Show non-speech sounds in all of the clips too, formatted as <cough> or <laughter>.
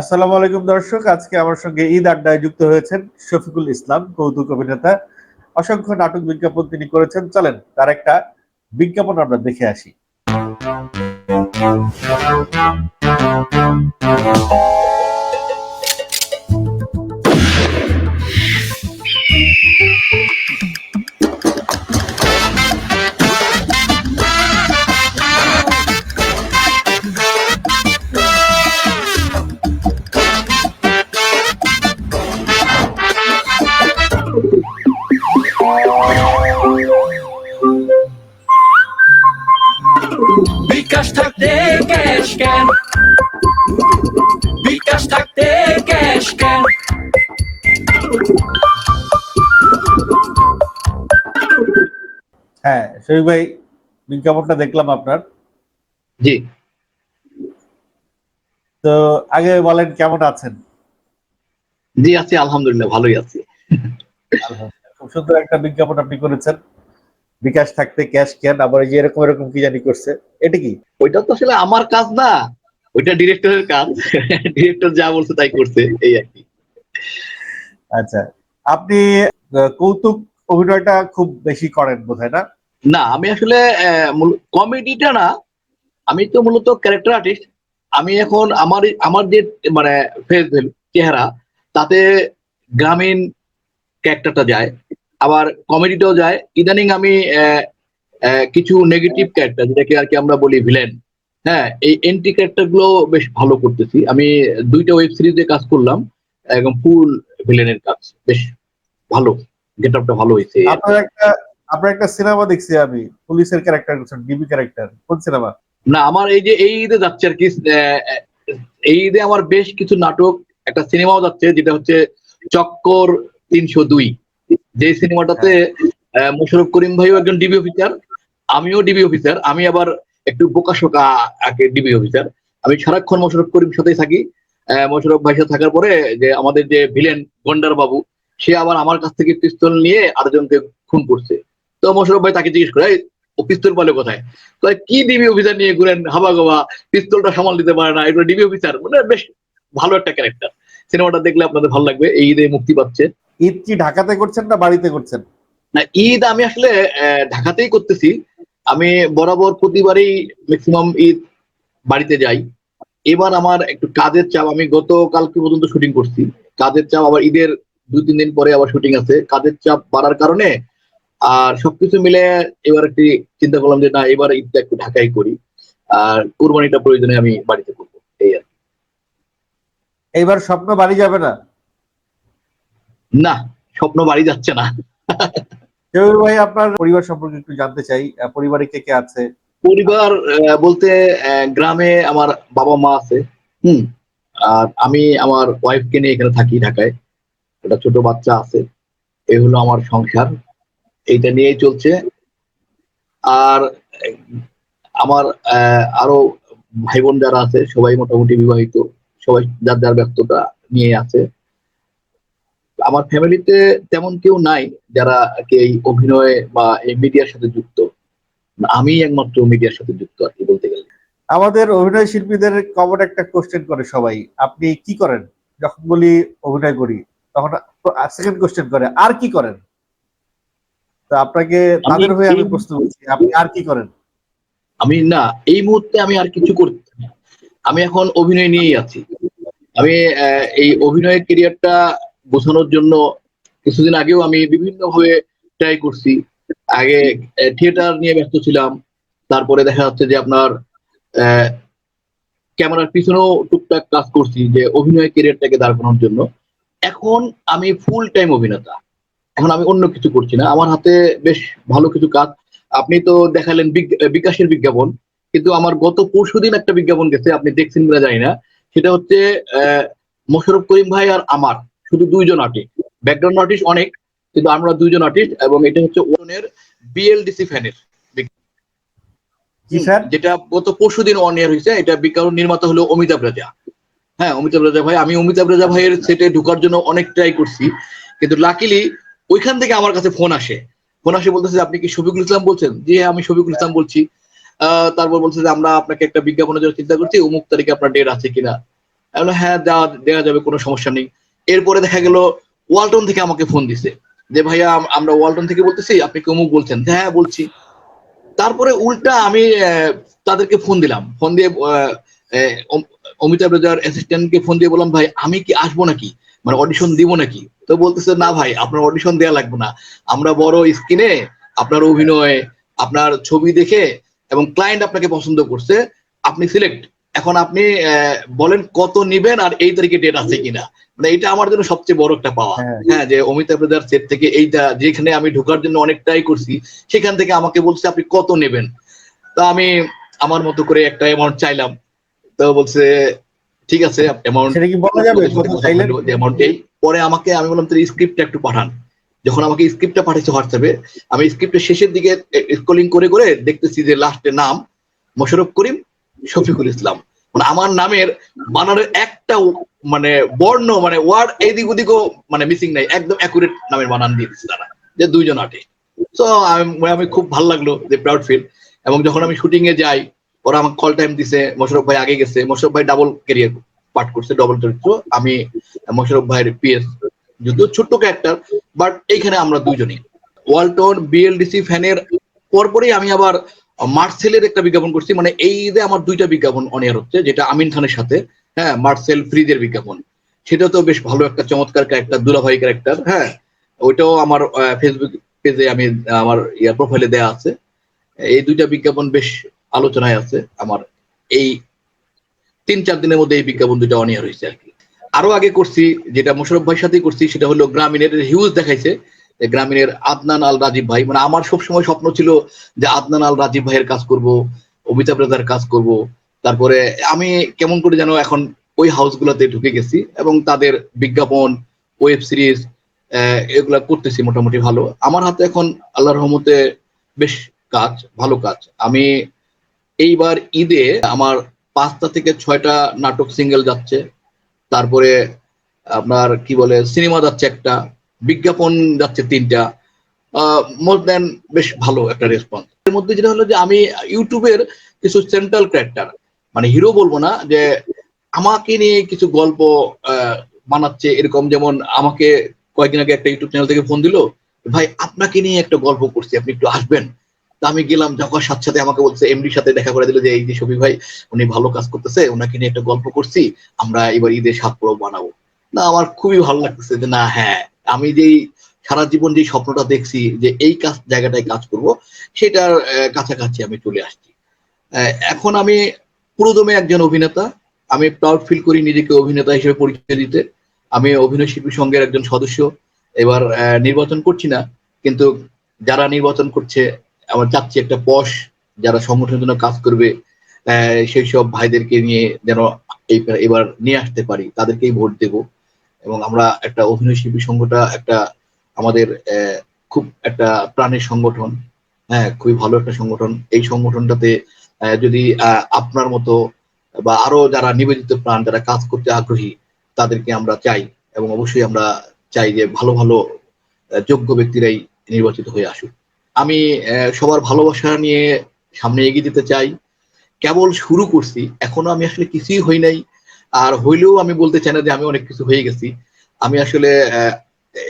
আসসালামু আলাইকুম দর্শক, আজকে আমার সঙ্গে ঈদ আড্ডায় যুক্ত হয়েছেন শফিকুল ইসলাম, কৌতুক অভিনেতা। অসংখ্য নাটক বিজ্ঞাপন তিনি করেছেন। চলেন, তার একটা বিজ্ঞাপন আমরা দেখে আসি। ক্যান বিকাশ থাকতে ক্যাশ ক্যান হ্যাঁ শফিক ভাই বিজ্ঞাপনটা দেখলাম আপনার। জি। তো আগে বলেন কেমন আছেন? জি আছি আলহামদুলিল্লাহ ভালোই আছি। খুব সুন্দর একটা বিজ্ঞাপন আপনি করেছেন। বিকাশ থাকতে ক্যাশ কেন? আবার যে এরকম এরকম কি জানি করছে। এটা কি? ওইটা তো আসলে আমার কাজ না। ওইটা ডিরেক্টরের কাজ। ডিরেক্টর যা বলছে তাই করছে এই আর কি। আচ্ছা আপনি কৌতুক অভিনয়টা খুব বেশি করেন বোধহয় না? না আমি আসলে কমেডিটা না। আমি তো মূলত ক্যারেক্টার আর্টিস্ট আমি এখন আমার আমার যে মানে ফেস ভ্যালু চেহারা তাতে গ্রামীণ ক্যারেক্টারটা যায়। আবার কমেডিটাও যায়। ইদানিং আমি কিছু নেগেটিভ ক্যারেক্টার যেটাকে আর কি আমরা বলি ভিলেন হ্যাঁ এই এন্টি ক্যারেক্টারগুলো বেশ ভালো করতেছি। আমি দুইটা ওয়েব সিরিজে কাজ করলাম একদম ফুল ভিলেনের কাজ। বেশ ভালো গেট আপটা ভালো হয়েছে। আপনার একটা আপনার একটা সিনেমা দেখছি আমি পুলিশের ক্যারেক্টার করছেন ডিবি ক্যারেক্টার কোন সিনেমা না আমার এই যে এই ঈদে যাচ্ছে আর কি এই ঈদে আমার বেশ কিছু নাটক একটা সিনেমাও যাচ্ছে যেটা হচ্ছে চক্কর তিনশো দুই। যে সিনেমাটাতে আহ, মোশাররফ করিম ভাইও একজন ডিবি অফিসার আমিও ডিবি অফিসার আমি আবার একটু বোকাশোকা আগে ডিবি অফিসার আমি সারাক্ষণ মোশাররফ করিম সাথেই থাকি। আহ, মোশাররফ ভাইয়ের সাথে থাকার পরে যে আমাদের যে ভিলেন গন্ডার বাবু সে আবার আমার কাছ থেকে পিস্তল নিয়ে আরেকজনকে খুন করছে। তো মোশাররফ ভাই তাকে জিজ্ঞেস করে "এই, ও পিস্তল পালে কোথায়? তো কি ডিবি অফিসার নিয়ে ঘুরেন হাবা গোবা পিস্তলটা সামাল দিতে পারে না এগুলো ডিবি অফিসার মানে বেশ ভালো একটা ক্যারেক্টার সিনেমাটা দেখলে আপনাদের ভালো লাগবে এই ঈদে মুক্তি পাচ্ছে। ঈদ কি ঢাকাতে করছেন না বাড়িতে করছেন? না ঈদ আমি আসলে ঢাকাতেই করতেছি। আমি বরাবর প্রতিবারই ম্যাক্সিমাম ঈদ বাড়িতে যাই। এবার আমার একটু কাজের চাপ আমি গত কালকে পর্যন্ত শুটিং করছি। কাজের চাপ আবার ঈদের দুই তিন দিন পরে আবার শুটিং আছে। কাজের চাপ বাড়ার কারণে আর সবকিছু মিলে এবার একটি চিন্তা করলাম যে না এবার ঈদটা একটু ঢাকায় করি। আর কোরবানিটা প্রয়োজনে আমি বাড়িতে। এইবার স্বপ্ন বাড়ি যাবে না? না স্বপ্ন বাড়ি যাচ্ছে না। জহির ভাই আপনার পরিবার সম্পর্কে একটু জানতে চাই পরিবারে কে কে আছে? পরিবার বলতে গ্রামে আমার বাবা মা আছে হুম আর আমি আমার ওয়াইফকে নিয়ে এখানে থাকি ঢাকায়। একটা ছোট বাচ্চা আছে এই হলো আমার সংসার এইটা নিয়েই চলছে। আর আমার আহ, আরও ভাই বোন যারা আছে সবাই মোটামুটি বিবাহিত। সবাই যার যার ব্যস্ততা নিয়ে আছে। আমার ফ্যামিলিতে তেমন কেউ নাই যারা এই অভিনয় বা এই মিডিয়ার সাথে যুক্ত। আমি একমাত্র মিডিয়ার সাথে যুক্ত আর কি বলতে গেলে। আমাদের অভিনয় শিল্পীদের কমন একটা কোশ্চেন করে সবাই আপনি কি করেন? যখন বলি অভিনয় করি তখন সেকেন্ড কোশ্চেন করে আর কি করেন? তো আপনাকে তাদের হয়ে আমি প্রশ্ন করছি আপনি আর কি করেন? আমি না এই মুহূর্তে আমি আর কিছু করতে না। আমি এখন অভিনয় নিয়েই আছি। আমি এই অভিনয়ের কেরিয়ারটা বোঝানোর জন্য কিছুদিন আগেও আমি বিভিন্ন ভাবে ট্রাই করছি। আগে থিয়েটার নিয়ে ব্যস্ত ছিলাম। তারপরে দেখা যাচ্ছে যে আপনার ক্যামেরার পিছনেও টুকটাক কাজ করছি যে অভিনয় ক্যারিয়ারটাকে দাঁড় করানোর জন্য। এখন আমি ফুল টাইম অভিনেতা। এখন আমি অন্য কিছু করছি না। আমার হাতে বেশ ভালো কিছু কাজ। আপনি তো দেখালেন বিকাশের বিজ্ঞাপন। কিন্তু আমার গত পরশুদিন একটা বিজ্ঞাপন গেছে, আপনি দেখছেন কিনা জানি না। সেটা হচ্ছে আহ, মোশাররফ করিম ভাই আর আমার শুধু দুইজন আর্টিস্ট ব্যাকগ্রাউন্ড আর্টিস্ট অনেক কিন্তু আমরা দুইজন আর্টিস্ট এবং এটা হচ্ছে ওনের বিএলডিসি ফ্যানের যেটা গত পরশুদিন অন ইয়ার হয়েছে এটা বিজ্ঞাপন নির্মাতা হলো অমিতাভ রাজা। হ্যাঁ অমিতাভ রাজা ভাই আমি অমিতাভ রাজা ভাইয়ের সেটে ঢোকার জন্য অনেক ট্রাই করছি কিন্তু লাকিলি ওইখান থেকে আমার কাছে ফোন আসে। ফোন আসে বলতেছে আপনি কি শফিকুল ইসলাম বলছেন? জি হ্যাঁ আমি শফিকুল ইসলাম বলছি। তারপর বলছে যে আমরা আপনাকে একটা বিজ্ঞাপনের জন্য চিন্তা করছি, অমুক তারিখে আপনার ডেট আছে কিনা। হ্যাঁ দেওয়া দেওয়া যাবে, কোনো সমস্যা নেই। এরপরে দেখা গেল, ওয়ালটন থেকে আমাকে ফোন দিছে। যে, ভাইয়া আমরা ওয়ালটন থেকে বলতেছি, আপনি কি অমুক বলছেন? হ্যাঁ বলছি। তারপরে উল্টা আমি তাদেরকে ফোন দিলাম। ফোন দিয়ে অমিতাভ রেজার অ্যাসিস্ট্যান্টকে ফোন দিয়ে বললাম, ভাই, আমি কি আসব নাকি? মানে অডিশন দিব নাকি? তো বলতেছে, না ভাই, আপনার অডিশন দেওয়া লাগবে না। আমরা বড় স্ক্রিনে আপনার অভিনয়, আপনার ছবি দেখে এবং ক্লায়েন্ট আপনাকে পছন্দ করছে আপনি সিলেক্ট এখন আপনি বলেন কত নিবেন আর এই তারিখে ডেট আছে কিনা মানে এটা আমার জন্য সবচেয়ে বড় একটা পাওয়া হ্যাঁ। হ্যাঁ যে অমিতাভ রেজার সেট থেকে এইটা যেখানে আমি ঢোকার জন্য অনেকটাই করছি সেখান থেকে আমাকে বলছে আপনি কত নেবেন তা আমি আমার মতো করে একটা অ্যামাউন্ট চাইলাম তো বলছে ঠিক আছে অ্যামাউন্ট পরে আমাকে আমি বললাম তুই স্ক্রিপ্টটা একটু পাঠান যখন আমাকে স্ক্রিপ্টটা পাঠিয়েছে হোয়াটসঅ্যাপে আমি স্ক্রিপ্টের শেষের দিকে স্ক্রলিং করে করে দেখতেছি যে লাস্টে নাম মোশারফ করিম শফিকুল ইসলাম। মানে আমার নামের বানানের একটা মানে বর্ণ মানে ওয়ার্ড এদিক ওদিকও মানে মিসিং নাই, একদম অ্যাকুরেট নামের বানান দিয়ে তারা, যে দুইজন আটে তো আমি খুব ভালো লাগল যে প্রাউড ফিল এবং যখন আমি শুটিং এ যাই, ওরা আমাকে কল টাইম দিছে মোশারফ ভাই আগে গেছে মোশারফ ভাই ডাবল ক্যারিয়ার পাঠ করছে ডবল চরিত্র। আমি মোশারফ ভাইয়ের পিএস যদিও ছোট্ট ক্যারেক্টার বাট এইখানে আমরা দুইজনই। ওয়ালটন বিএলডিসি ফ্যানের পরপরই আমি আবার মার্সেলের একটা বিজ্ঞাপন করছি। মানে এই ঈদে আমার দুইটা বিজ্ঞাপন অনিয়ার হচ্ছে, যেটা আমিন খানের সাথে হ্যাঁ মার্সেল ফ্রিজের বিজ্ঞাপন। সেটা তো বেশ ভালো একটা চমৎকার ক্যারেক্টার দুলাভাই ক্যারেক্টার হ্যাঁ। ওইটাও আমার ফেসবুক পেজে আমি, আমার ইয়ার প্রোফাইলে দেয়া আছে। এই দুইটা বিজ্ঞাপন বেশ আলোচনায় আছে। আমার এই তিন চার দিনের মধ্যে এই বিজ্ঞাপন দুইটা অনিয়ার হয়েছে আর কি। আরও আগে করছি, যেটা মোশারফ ভাইয়ের সাথেই করছি, সেটা হলো গ্রামীণের হিউজ দেখাইছে গ্রামীণের আদনান আল রাজীব ভাই। মানে আমার সবসময় স্বপ্ন ছিল যে আদনান আল রাজীব ভাইয়ের কাজ করব, অমিতাভ রেজার কাজ করব। তারপরে আমি কেমন করে যেন এখন ওই হাউসগুলোতে ঢুকে গেছি এবং তাদের বিজ্ঞাপন ওয়েব সিরিজ এগুলা করতেছি মোটামুটি ভালো। আমার হাতে এখন আল্লাহ রহমতে বেশ কাজ, ভালো কাজ। আমি এইবার ঈদে আমার পাঁচটা থেকে ছয়টা নাটক সিঙ্গেল যাচ্ছে। তারপরে আপনার কি বলে সিনেমা যাচ্ছে একটা, বিজ্ঞাপন যাচ্ছে তিনটা মোর দেন বেশ ভালো একটা রেসপন্স এর মধ্যে যেটা হলো যে আমি ইউটিউবের কিছু সেন্ট্রাল ক্যারেক্টার মানে হিরো বলব না, যে আমাকে নিয়ে কিছু গল্প বানাচ্ছে এরকম, যেমন আমাকে কয়েকদিন আগে একটা ইউটিউব চ্যানেল থেকে ফোন দিল, ভাই, আপনাকে নিয়ে একটা গল্প করছি, আপনি একটু আসবেন? আমি গেলাম, যখন সাথে সাথে আমাকে বলছে এমডির সাথে দেখা করে দিল যে, এই যে শফি ভাই, উনি ভালো কাজ করতেছে, ওনাকে নিয়ে একটা গল্প করছি, আমরা এবার ঈদের সাত পরব বানাবো। না, আমার খুবই ভালো লাগতেছে যে, না হ্যাঁ আমি যেই সারা জীবন যে স্বপ্নটা দেখছি, যে এই কাজ, জায়গাটায় কাজ করব, সেটার কাছাকাছি আমি চলে আসছি। এখন আমি পুরোদমে একজন অভিনেতা, আমি প্রাউড ফিল করি নিজেকে অভিনেতা হিসেবে পরিচয় দিতে। আমি অভিনয় শিল্পী সংঘের একজন সদস্য, এবার নির্বাচন করছি না, কিন্তু যারা নির্বাচন করছে আমার চাচ্ছি একটা পশ যারা সংগঠনের জন্য কাজ করবে সেই সব ভাইদেরকে নিয়ে যেন এবার নিয়ে আসতে পারি, তাদেরকেই ভোট দেব। এবং আমরা একটা অভিনয় শিল্পী সংঘটা একটা আমাদের খুব একটা প্রাণের সংগঠন হ্যাঁ খুবই ভালো একটা সংগঠন। এই সংগঠনটাতে যদি আপনার মতো বা আরও যারা নিবেদিত প্রাণ, যারা কাজ করতে আগ্রহী, তাদেরকে আমরা চাই। এবং অবশ্যই আমরা চাই যে ভালো ভালো যোগ্য ব্যক্তিরাই নির্বাচিত হয়ে আসুক। আমি সবার ভালোবাসা নিয়ে সামনে এগিয়ে যেতে চাই। কেবল শুরু করছি। এখনও আমি আসলে কিছুই হই নাই। আর হইলেও আমি বলতে চাই না যে আমি অনেক কিছু হয়ে গেছি। আমি আসলে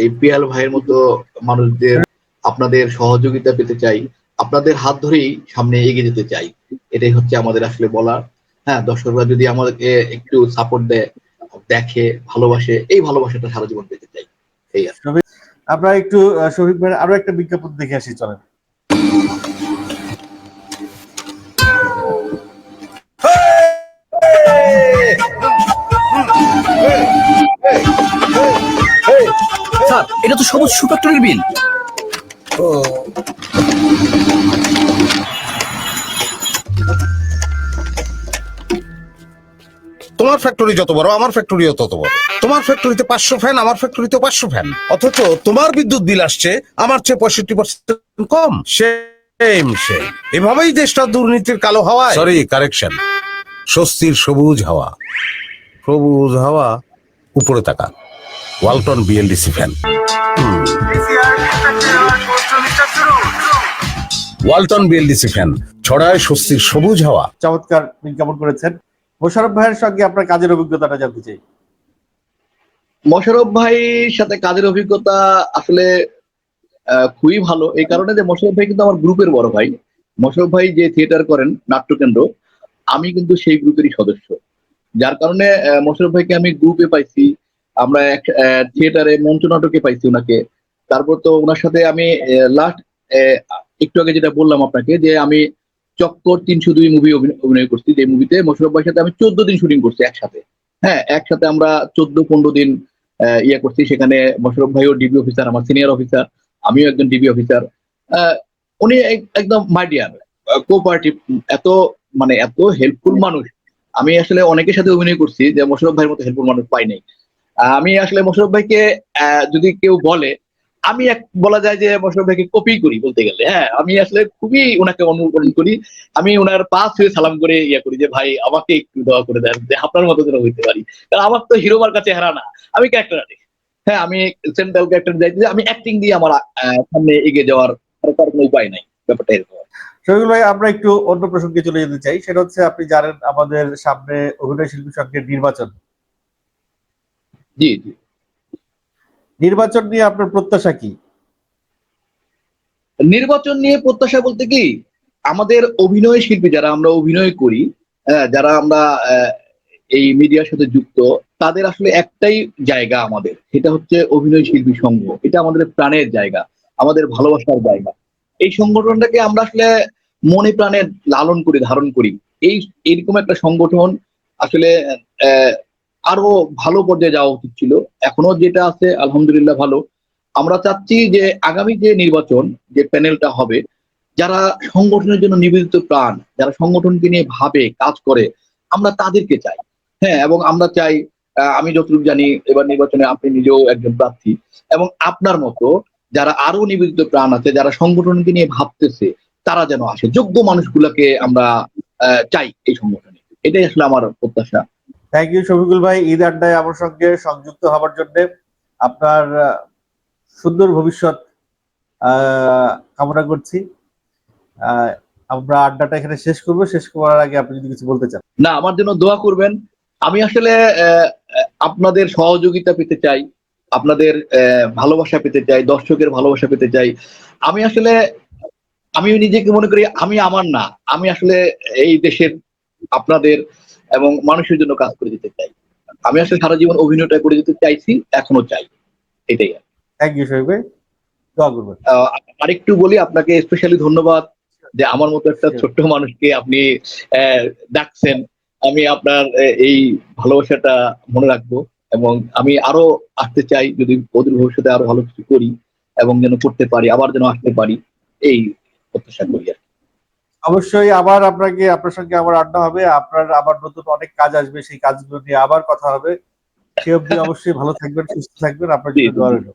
এই পিয়াল ভাইয়ের মতো মানুষদের আপনাদের সহযোগিতা পেতে চাই। আপনাদের হাত ধরেই সামনে এগিয়ে যেতে চাই। এটাই হচ্ছে আমাদের আসলে বলার। হ্যাঁ দর্শকরা যদি আমাদেরকে একটু সাপোর্ট দেয়, দেখে, ভালোবাসে, এই ভালোবাসাটা সারা জীবন পেতে চাই। এই আর আমরা একটু শফিক ভাইয়ের আরও একটা বিজ্ঞাপন দেখে আসি চলেন। স্যার এটা তো সবুজ ফ্যাক্টরির বিল। তোমার ফ্যাক্টরি যত বড় আমার ফ্যাক্টরিও তত বড়। তোমার ফ্যাক্টরিতে পাঁচশো ফ্যান আমার ফ্যাক্টরিতে পাঁচশো ফ্যান অথচ তোমার বিদ্যুৎ বিল আসছে আমার চেয়ে পঁয়ষট্টি পার্সেন্ট কম। সেম সেম এভাবেই দেশটা দুর্নীতির কালো হাওয়া সরি কারেকশন স্বস্তির সবুজ হাওয়া। সবুজ হাওয়া উপরে তাকা Walton BLDC fan Walton BLDC fan ছড়ায় স্বস্তির সবুজ হাওয়া। চমৎকার বিজ্ঞাপন করেছেন। মোশারফ ভাইয়ের সঙ্গে আপনার কাজের অভিজ্ঞতাটা জানতে চাই। মোশারফ ভাইয়ের সাথে কাজের অভিজ্ঞতা আসলে খুবই ভালো। এই কারণে যে মোশারফ ভাই কিন্তু আমার গ্রুপের বড় ভাই। মোশারফ ভাই যে থিয়েটার করেন, নাট্যকেন্দ্র, আমি কিন্তু সেই গ্রুপেরই সদস্য। যার কারণে মোশারফ ভাইকে আমি গ্রুপে পাইছি। আমরা এক থিয়েটারে মঞ্চ নাটকে পাইছি ওনাকে তারপর তো ওনার সাথে আমি লাস্ট একটু আগে যেটা বললাম আপনাকে, যে আমি চক্কর তিনশো দুই মুভি অভিনয় করছি। যে মুভিতে মোশারফ ভাইয়ের সাথে আমি চোদ্দ দিন শুটিং করছি একসাথে। হ্যাঁ একসাথে আমরা চোদ্দ পনেরো দিন ইয়ে করছি। সেখানে মোশরফ ভাইও ডিবি অফিসার আমার সিনিয়র অফিসার আমিও একজন ডিবি অফিসার উনি এক- একদম মাইডিয়ার কোপারেটিভ এত মানে এত হেল্পফুল মানুষ। আমি আসলে অনেকের সাথে অভিনয় করছি যে মোশরফ ভাইয়ের মতো হেল্পফুল মানুষ পাই নাই। আমি আসলে মোশরফ ভাইকে যদি কেউ বলে আমি এক বলা যায় যে মোশারফ ভাইকে কপি করি বলতে গেলে হ্যাঁ আমি আসলে খুবই ওনাকে অনুকরণ করি। আমি ওনার পাশ হয়ে সালাম করে ইয়ে করি যে ভাই আমাকে একটু দোয়া করে দেন যে আপনার মতো যেন হইতে পারি। কারণ আমার তো হিরোবার কাছে হারা না। আমি ক্যারেক্টার আর্টিস্ট হ্যাঁ আমি সেন্ট্রাল ক্যারেক্টার যাইতে আমি অ্যাক্টিং দিয়ে আমার সামনে এগিয়ে যাওয়ার তার কোনো উপায় নাই ব্যাপারটা এরকম। শহীদুল ভাই আমরা একটু অন্য প্রসঙ্গে চলে যেতে চাই। সেটা হচ্ছে আপনি জানেন আমাদের সামনে অভিনয় শিল্পী সংঘের নির্বাচন। জি জি। নির্বাচন নিয়ে আপনার প্রত্যাশা কি? নির্বাচন নিয়ে প্রত্যাশা বলতে কি আমাদের অভিনয় শিল্পী যারা আমরা অভিনয় করি আহ, যারা আমরা এই মিডিয়ার সাথে যুক্ত তাদের আসলে একটাই জায়গা আমাদের সেটা হচ্ছে অভিনয় শিল্পী সংঘ। এটা আমাদের প্রাণের জায়গা আমাদের ভালোবাসার জায়গা। এই সংগঠনটাকে আমরা আসলে মনে প্রাণে লালন করি ধারণ করি। এই এরকম একটা সংগঠন আসলে আরও ভালো পর্যায়ে যাওয়া উচিত ছিল। এখনও যেটা আছে, আলহামদুলিল্লাহ ভালো। আমরা চাচ্ছি যে আগামী যে নির্বাচন, যে প্যানেলটা হবে, যারা সংগঠনের জন্য নিবেদিত প্রাণ, যারা সংগঠনকে নিয়ে ভাবে, কাজ করে, আমরা তাদেরকে চাই। হ্যাঁ এবং আমরা চাই আমি যতটুকু জানি, এবার নির্বাচনে আপনি নিজেও একজন প্রার্থী। এবং আপনার মতো যারা আরও নিবেদিত প্রাণ আছে, যারা সংগঠনকে নিয়ে ভাবতেছে, তারা যেন আসে। যোগ্য মানুষগুলোকে আমরা চাই এই সংগঠনে। এটাই আসলে আমার প্রত্যাশা। থ্যাংক ইউ শফিকুল ভাই। ঈদ আড্ডায় আমার সঙ্গে সংযুক্ত হওয়ার জন্য আপনার সুন্দর ভবিষ্যৎ কামনা করছি। আমরা আড্ডাটা এখানে শেষ করব। শেষ করার আগে আপনি যদি কিছু বলতে চান। না, আমার জন্য দোয়া করবেন। আমি আসলে আপনাদের সহযোগিতা পেতে চাই, আপনাদের ভালোবাসা পেতে চাই, দর্শকের ভালোবাসা পেতে চাই। আমি আসলে আমি নিজেকে মনে করি, আমি আমার না। আমি আসলে এই দেশের আপনাদের এবং মানুষের জন্য কাজ করে যেতে চাই। আমি আসলে সারা জীবন অভিনয়টা করে যেতে চাইছি এখনও চাই। এটাই আর। থ্যাংক ইউ ভাই। আরেকটু বলি আপনাকে স্পেশালি ধন্যবাদ যে আমার মতো একটা ছোট্ট মানুষকে আপনি আহ, ডাকছেন। আমি আপনার এই ভালোবাসাটা মনে রাখব এবং আমি আরও আসতে চাই যদি অদূর ভবিষ্যতে আরও ভালো কিছু করি এবং যেন করতে পারি আবার যেন আসতে পারি এই প্রত্যাশা করি আর কি। অবশ্যই আবার আপনাকে আপনার সঙ্গে আবার আড্ডা হবে। আপনার আবার নতুন অনেক কাজ আসবে সেই কাজগুলো নিয়ে আবার কথা হবে। সে অবধি <laughs> অবশ্যই ভালো থাকবেন সুস্থ থাকবেন। আপনার জন্য দোয়া রইল.